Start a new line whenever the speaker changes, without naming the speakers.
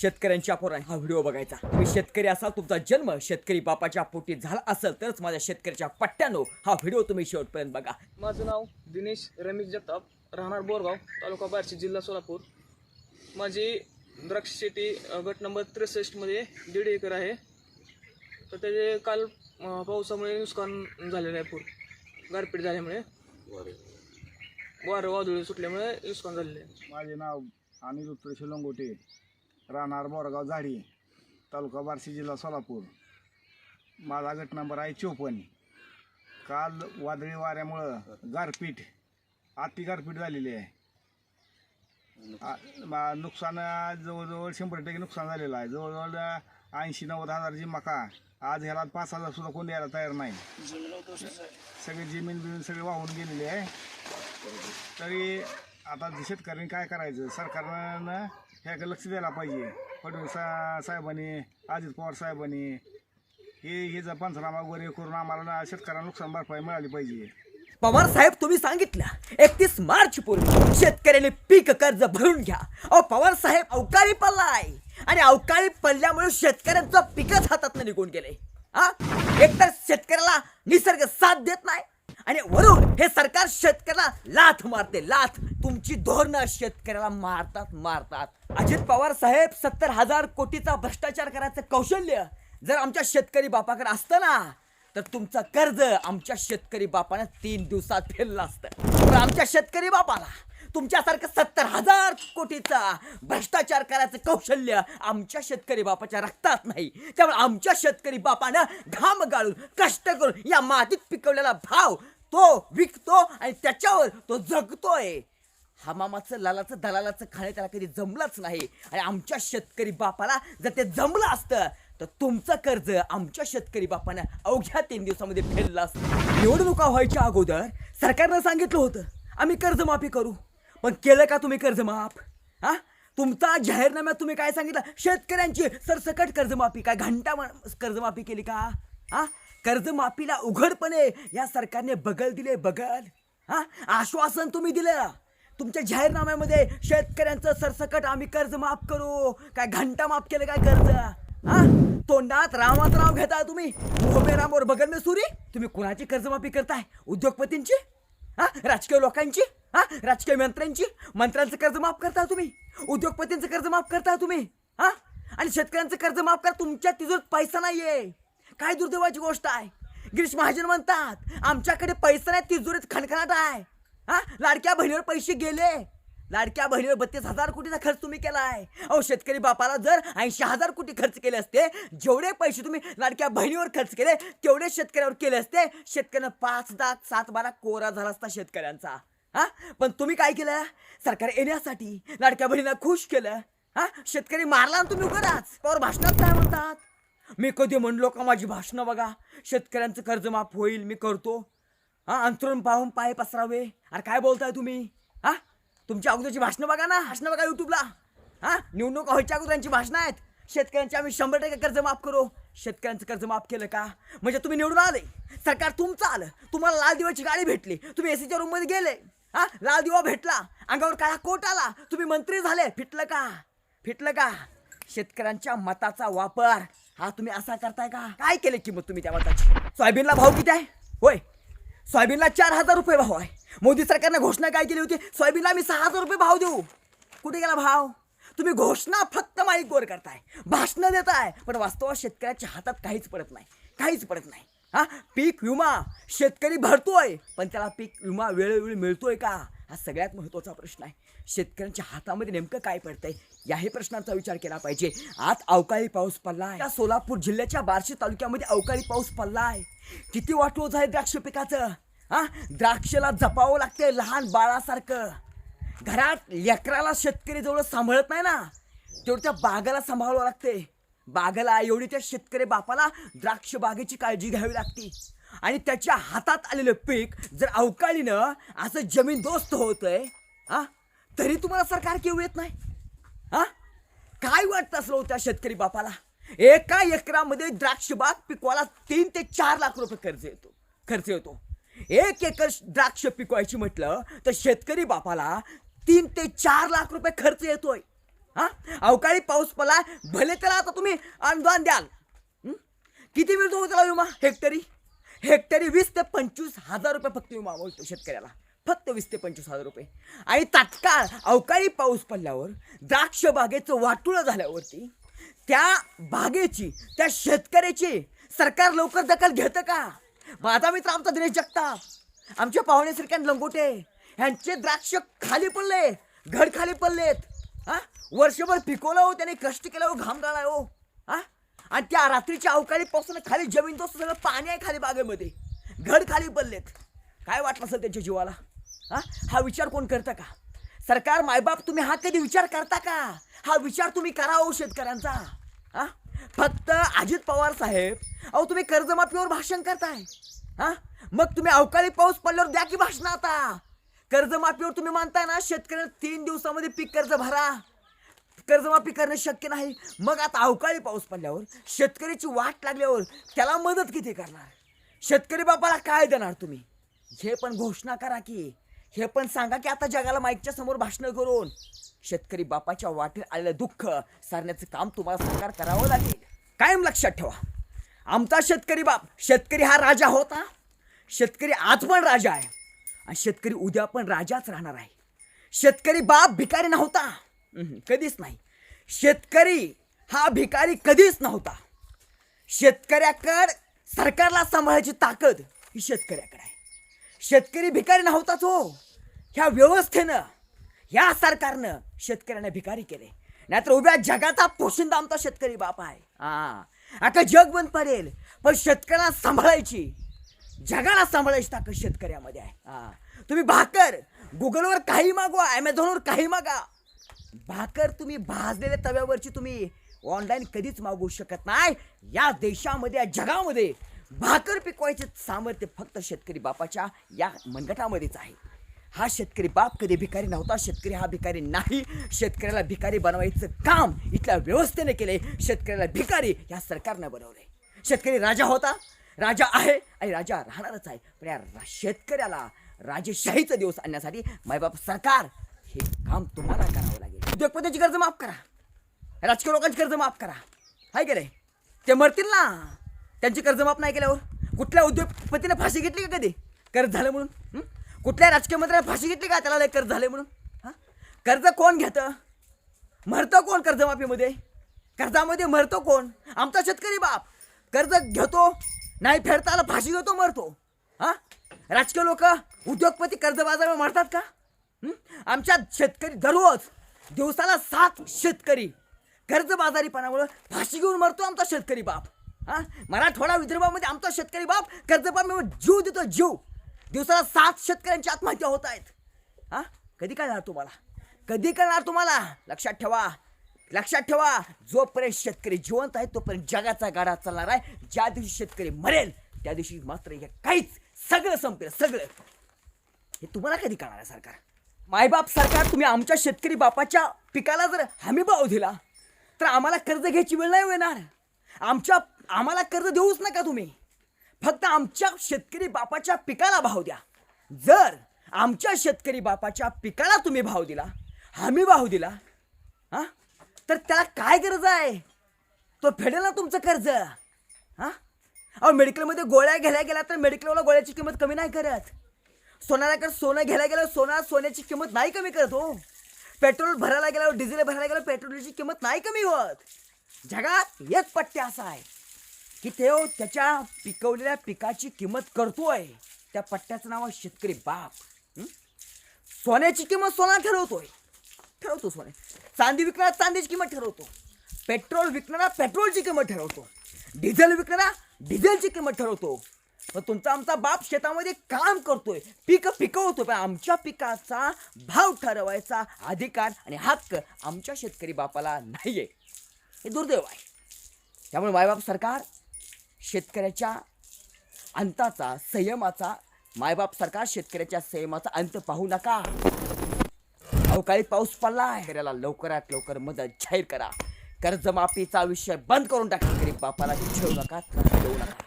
शेतकऱ्यांच्या पोराने हा व्हिडिओ बघायचा. तुम्ही शेतकरी असाल तुमचा जन्म शेतकरी बापाच्या पोटी झाला असेल तरच माझ्या शेतकऱ्याच्या पट्ट्यानो हा व्हिडिओ तुम्ही शेवटपर्यंत बघा.
माझं नाव दिनेश रमेश जगताप राहणार बोरगाव तालुका बार्शी जिल्हा सोलापूर. माझी द्राक्ष शेती गट नंबर त्रेसष्टमध्ये दीड एकर आहे. तर त्याचे काल पावसामुळे नुकसान झालेलं आहे पूर. गारपीट झाल्यामुळे. वारं वादळी सुटल्यामुळे नुकसान झालेलं आहे.
माझे नाव अनिल उत्तरेश लंगोटे राहणार बोरगाव झाडी तालुका बार्शी जिल्हा सोलापूर. माझा गट नंबर आहे चोपन्न. काल वादळी वाऱ्यामुळं गारपीट अति गारपीट झालेली आहे. आ- मा- नुकसान जवळजवळ शंभर टक्के नुकसान झालेलं आहे. जवळजवळ ऐंशी नव्वद हजारची मका आज ह्याला पाच हजार सुद्धा कोणी यायला तयार नाही. सगळी जमीन बिमीन सगळी वाहून गेलेली आहे. तरी आता शेतकऱ्यांनी काय करायचं सरकारनं ह्याकडे लक्ष द्यायला पाहिजे. फडणवीस सा- साहेबांनी अजित पवार साहेबांनी हे हे जर पंचनामा वगैरे करून आम्हाला ना शेतकऱ्यांना नुकसान भरपाई मिळाली पाहिजे.
पवार साहेब तुम्ही सांगितलं एकतीस मार्च पूर्वी शेतकऱ्यांनी पीक कर्ज भरून घ्या. अहो पवार साहेब अवकाळी पडलाय. आणि अवकाळी पडल्यामुळे शेतकऱ्यांचं पिकच हातात निघून गेले. हा? एकतर शेतकऱ्याला निसर्ग साथ देत नाही आणि वरून हे सरकार शेतकऱ्याला लाथ मारते लाथ. तुमची धोरणं शेतकऱ्याला मारतात मारतात. अजित पवार साहेब सत्तर हजार कोटीचा भ्रष्टाचार करायचं कौशल्य. जर आमच्या शेतकरी बापाकडे असतं ना तर तुमचं कर्ज आमच्या शेतकरी बापानं तीन दिवसात फेललं असतं. तर आमच्या शेतकरी बापाला तुमच्यासारखं सत्तर हजार कोटीचा भ्रष्टाचार करायचं कौशल्य आमच्या शेतकरी बापाच्या रक्तात नाही. त्यामुळे आमच्या शेतकरी बापानं घाम गाळून कष्ट करून या मातीत पिकवलेला भाव तो विकतो आणि त्याच्यावर तो जगतोय. हमामाचं लालाचं दलालाचं खाणे त्याला कधी जमलंच नाही. आणि आमच्या शेतकरी बापाला जर ते जमलं असतं तर तुमचं कर्ज आमच्या शेतकरी बापानं अवघ्या तीन दिवसामध्ये फेडलं असतं. निवडणुका व्हायच्या अगोदर सरकारनं सांगितलं होतं आम्ही कर्जमाफी करू. पण केलं का तुम्ही कर्जमाफ हा? तुमचा जाहीरनाम्यात तुम्ही काय सांगितलं? शेतकऱ्यांची सरसकट कर्जमाफी. काय घंटा कर्जमाफी केली का? हा? कर्जमाफीला उघडपणे या सरकारने बगल दिले बगल. हा? आश्वासन तुम्ही दिलं. तुमच्या जाहीरनाम्यामध्ये शेतकऱ्यांचं सरसकट आम्ही कर्ज माफ करू. काय घंटा माफ केलं काय कर्ज? हा? तोंडात रामात राम घेता तुम्ही. उभे रामवर बगल मे सुरी तुम्ही कुणाची कर्जमाफी करताय? उद्योगपतींची? हा? राजकीय लोकांची? हा? राजकीय मंत्र्यांची? मंत्र्यांचं कर्ज माफ करता तुम्ही. उद्योगपतींचं कर्ज माफ करता तुम्ही. हा? आणि शेतकऱ्यांचं कर्ज माफ करा. तुमच्या तिजोरीत पैसा नाहीये. काय दुर्दैवाची गोष्ट आहे? गिरीश महाजन म्हणतात आमच्याकडे पैसा नाही तिजोरीत खणखणाट आहे. हा? लाडक्या बहिणीवर पैसे गेले. लाडक्या बहिणीवर बत्तीस हजार कोटीचा खर्च तुम्ही केला आहे अहो शेतकरी बापाला जर ऐंशी हजार कोटी खर्च केले असते जेवढे पैसे तुम्ही लाडक्या बहिणीवर खर्च केले तेवढे शेतकऱ्यावर केले असते शेतकऱ्यांना पाच दहा सात बारा कोरा झाला असता शेतकऱ्यांचा. हा? पण तुम्ही काय केलं? सरकार येण्यासाठी लाडक्या बहिणीला खुश केलं. हा? शेतकरी मारला आणि तुम्ही उघडाच त्यावर भाषणात काय म्हणतात? मी कधी म्हणलो का माझी भाषणं बघा? शेतकऱ्यांचं कर्ज माफ होईल मी करतो. हा? अंतरून पाहून पाय पसरावे. अरे काय बोलताय तुम्ही? हा? तुमच्या अगोदरची भाषणं बघा ना. भाषणं बघा युट्यूबला हा? निवडणुका व्हायच्या अगोदरांची भाषणं आहेत. शेतकऱ्यांची आम्ही शंभर टक्के कर्ज माफ करू. शेतकऱ्यांचं कर्ज माफ केलं का? म्हणजे तुम्ही निवडून आले. सरकार तुमचं आलं. तुम्हाला लाल दिवाची गाडी भेटली. तुम्ही एसीच्या रूममध्ये गेले. हा लाल दिवा भेटला. अंगावर काळा कोट आला. तुम्ही मंत्री झाले. फिटलं का? फिटलं का? शेतकऱ्यांच्या मताचा वापर. हा तुम्ही असा करताय का? काय केले किंमत तुम्ही त्या मताची? सोयाबीनला भाव किती आहे? होय. सोयाबीनला चार हजार रुपये भाव आहे. मोदी सरकारने घोषणा काय केली होती? सोयाबीनला मी सहा हजार रुपये भाव देऊ. कुठे गेला भाव? तुम्ही घोषणा फक्त माईकवर करताय. भाषणं देताय. पण वास्तवात शेतकऱ्याच्या हातात काहीच पडत नाही. काहीच पडत नाही. हा पीक विमा. शेतकरी भरतोय. पण त्याला पीक विमा वेळोवेळी मिळतोय का? हा सगळ्यात महत्त्वाचा प्रश्न आहे. शेतकऱ्यांच्या हातामध्ये नेमकं काय पडतंय? याही प्रश्नांचा विचार केला पाहिजे. आज अवकाळी पाऊस पडला आहे सोलापूर जिल्ह्याच्या बार्शी तालुक्यामध्ये अवकाळी पाऊस पडलाय. किती वाटोज आहे द्राक्ष पिकाचं? हा द्राक्षला जपावं लागतंय लहान बाळासारखं. घरात लेकराला शेतकरी जवळ सांभाळत नाही ना? तेवढं त्या बागाला सांभाळावं लागते बागाला एवढी त्या शेतकरी बापाला द्राक्ष बागेची काळजी घ्यावी लागते. आणि त्याच्या हातात आलेलं पीक जर अवकाळीनं असं जमीन दोस्त होतंय हा? तरी तुम्हाला सरकार केव्हा येत नाही. हा? काय वाटतं असलं हो त्या शेतकरी बापाला? एका एकरामध्ये द्राक्ष बाग पिकवायला तीन ते चार लाख रुपये खर्च येतो. खर्च येतो. एक एकर द्राक्ष पिकवायची म्हटलं तर शेतकरी बापाला तीन ते चार लाख रुपये खर्च येतोय. हा? अवकाळी पाऊस पडला भले त्याला आता तुम्ही अनुदान द्याल. किती मिळतो हो त्याला विमा? हेक्टरी? हेक्टरी वीस ते पंचवीस हजार रुपये फक्त विमा मिळतो शेतकऱ्याला. फक्त वीस ते पंचवीस हजार रुपये. आणि तात्काळ अवकाळी पाऊस पडल्यावर द्राक्ष बागेचं वाटुळं झाल्यावरती त्या बागेची त्या शेतकऱ्याची सरकार लवकर दखल घेतं का? माझा मित्र आमचा दिनेश जगताप. आमच्या पाहुणे श्रीकांत लंगोटे. ह्यांचे द्राक्ष खाली पडले घड खाली पडलेत. हा? वर्षभर पिकवलं हो त्याने कष्ट केलं हो घाम गाळा हो. हा? आणि त्या रात्रीच्या अवकाळी पावसानं खाली जमीन तो सगळं पाणी आहे खाली बागेमध्ये. घड खाली पडलेत. काय वाटलं असेल त्यांच्या जीवाला? हा? हा विचार कोण करता का? सरकार मायबाप तुम्ही हा कधी विचार करता का? हा विचार तुम्ही करा हो शेतकऱ्यांचा. हा? फक्त अजित पवार साहेब अहो तुम्ही कर्जमाफीवर भाषण करताय. हा? मग तुम्ही अवकाळी पाऊस पडल्यावर द्या की भाषण आता. कर्जमाफीवर तुम्ही मानताय ना? शेतकऱ्यांना तीन दिवसामध्ये पीक कर्ज भरा. कर्जमाफी करणं शक्य नाही. मग आता अवकाळी पाऊस पडल्यावर शेतकऱ्याची वाट लागल्यावर त्याला मदत किती करणार? शेतकरी बापाला काय देणार तुम्ही? हे पण घोषणा करा की. हे पण सांगा की आता जगाला माईकच्या समोर भाषण करून. शेतकरी बापाच्या वाटेल आलेलं दुःख सारण्याचं काम तुम्हाला सरकार करावं लागेल. कायम लक्षात ठेवा. आमचा शेतकरी बाप शेतकरी हा राजा होता. शेतकरी आज पण राजा आहे. आणि शेतकरी उद्या पण राजाच राहणार आहे. शेतकरी बाप भिकारी नव्हता. हम्म, कधीच नाही. शेतकरी हा भिकारी कधीच नव्हता. शेतकऱ्याकड सरकारला सांभाळायची ताकद ही शेतकऱ्याकडे आहे. शेतकरी भिकारी नव्हताच हो. ह्या व्यवस्थेनं ह्या सरकारनं शेतकऱ्यांना भिकारी केले. नाहीतर उभ्या जगाचा पोशिंदा आमचा शेतकरी बाप आहे. हा. आता जग बंद पडेल पण शेतकऱ्यांना सांभाळायची जगाला सांभाळायची ताकद शेतकऱ्यामध्ये आहे. तुम्ही भाकर गुगलवर काही मागवा ॲमेझॉनवर काही मागा. भाकर तुम्ही भाजलेल्या तव्यावरची तुम्ही ऑनलाईन कधीच मागवू शकत नाही. या देशामध्ये या जगामध्ये भाकर पिकवायचे सामर्थ्य फक्त शेतकरी बापाच्या या मनगटामध्येच आहे. हा शेतकरी बाप कधी भिकारी नव्हता शेतकरी हा भिकारी नाही. शेतकऱ्याला भिकारी बनवायचं काम इथल्या व्यवस्थेने केले. शेतकऱ्याला भिकारी या सरकारनं बनवले. शेतकरी राजा होता राजा आहे आणि राजा राहणारच आहे. पण या शेतकऱ्याला राजेशाहीचा दिवस आणण्यासाठी मायबाप सरकार हे काम तुम्हाला करावं लागेल. उद्योगपतीची कर्ज माफ करा. राजकीय लोकांची कर्ज माफ करा. हाय की रे ते मरतील ना. त्यांची कर्ज माफ नाही केल्यावर. कुठल्या उद्योगपतीने फाशी घेतली का कधी? कर्ज झालं म्हणून? कुठल्या राजकीय मंत्र्याने फाशी घेतली का? त्याला कर्ज झाले म्हणून? हां? कर्ज कोण घेतं? मरतं कोण कर्जमाफीमध्ये? कर्जामध्ये मरतो कोण? आमचा शेतकरी बाप. कर्ज घेतो नाही फेडता आला फाशी घेतो मरतो. हा? राजकीय लोक उद्योगपती कर्ज मरतात का? आमच्या शेतकरी दररोज दिवसाला सात शेतकरी कर्जबाजारीपणामुळे फाशी घेऊन मरतो आमचा शेतकरी बाप. हा? मराठवाडा विदर्भामध्ये आमचा शेतकरी बाप कर्जबाजारामुळे जीव देतो जीव. दिवसाला सात शेतकऱ्यांची आत्महत्या होत आहेत. हा? कधी कळणार तुम्हाला? कधी कळणार तुम्हाला? लक्षात ठेवा. लक्षात ठेवा जोपर्यंत शेतकरी जिवंत आहे तोपर्यंत जगाचा गाडा चालणार आहे. ज्या दिवशी शेतकरी मरेल त्या दिवशी मात्र हे काहीच सगळं संपेल सगळं. हे तुम्हाला कधी कळणार आहे सरकार? मायबाप सरकार तुम्ही आमच्या शेतकरी बापाच्या पिकाला जर हमी भाव दिला तर आम्हाला कर्ज घ्यायची वेळ नाही येणार आमच्या आम्हाला कर्ज देऊच नका तुम्ही. फक्त आमच्या शेतकरी बापाच्या पिकाला भाव द्या. जर आमच्या शेतकरी बापाच्या पिकाला तुम्ही भाव दिला हमी भाव दिला हा? तर त्याला काय गरज आहे? तो फेडेल ना तुमचं कर्ज. हा? अहो मेडिकलमध्ये गोळ्या घ्यायला गेला तर मेडिकलवाला गोळ्याची किंमत कमी नाही करत. सोन्याला सोनं घ्यायला गेलं सोना सोन्याची किंमत नाही कमी करत हो. पेट्रोल भरायला गेल्यावर डिझेल भरायला गेलं पेट्रोलची किंमत नाही कमी होत. जगात एक पट्ट्या असा आहे की ते हो त्याच्या पिकवलेल्या पिकाची किंमत करतोय. त्या पट्ट्याचं नाव आहे शेतकरी बाप. सोन्याची किंमत सोना ठरवतोय. ठरवतो सोने. चांदी विकणारा चांदीची किंमत ठरवतो. पेट्रोल विकणारा पेट्रोलची किंमत ठरवतो. डिझेल विकणारा डिझेलची किंमत ठरवतो. पण तुमचा आमचा बाप शेतामध्ये काम करतोय. पिकं पिकवतो पण आमच्या पिकाचा भाव ठरवायचा अधिकार आणि हक्क आमच्या शेतकरी बापाला नाही आहे हे दुर्दैव आहे. त्यामुळे मायबाप सरकार शेतकऱ्याच्या अंताचा संयमाचा मायबाप सरकार शेतकऱ्याच्या संयमाचा अंत पाहू नका. अवकाळी पाऊस पडला शेतकऱ्याला लवकरात लवकर मदत जाहीर करा. कर्जमाफीचा विषय बंद करून टाका. गरीब बापाला ठेवू नका देऊ नका.